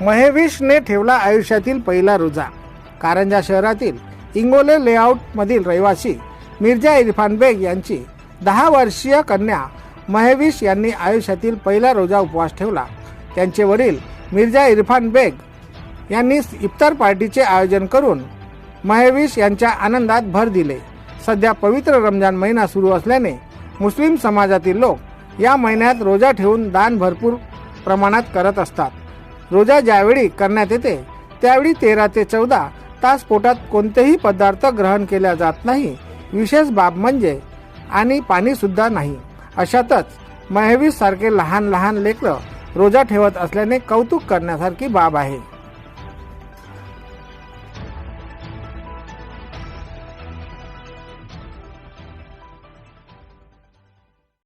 महेविशने ठेवला आयुष्यातील पहिला रोजा. कारंजा शहरातील इंगोले लेआउटमधील रहिवासी मिर्जा इरफान बेग यांची दहा वर्षीय कन्या महेविश यांनी आयुष्यातील पहिला रोजा उपवास ठेवला. त्यांचे वडील मिर्झा इरफान बेग यांनी इफ्तार पार्टीचे आयोजन करून महेविश यांच्या आनंदात भर दिले. सध्या पवित्र रमजान महिना सुरू असल्याने मुस्लिम समाजातील लोक या महिन्यात रोजा ठेवून दान भरपूर प्रमाणात करत असतात. रोजा ज्यावेळी करण्यात येते त्यावेळी तेरा ते चौदा तास पोटात कोणतेही पदार्थ ग्रहण केल्या जात नाही. विशेष बाब म्हणजे आणि पाणीसुद्धा नाही. अशातच महेवीस सारखे लहान लहान लेकरं रोजा ठेवत असल्याने कौतुक करण्यासारखी बाब आहे.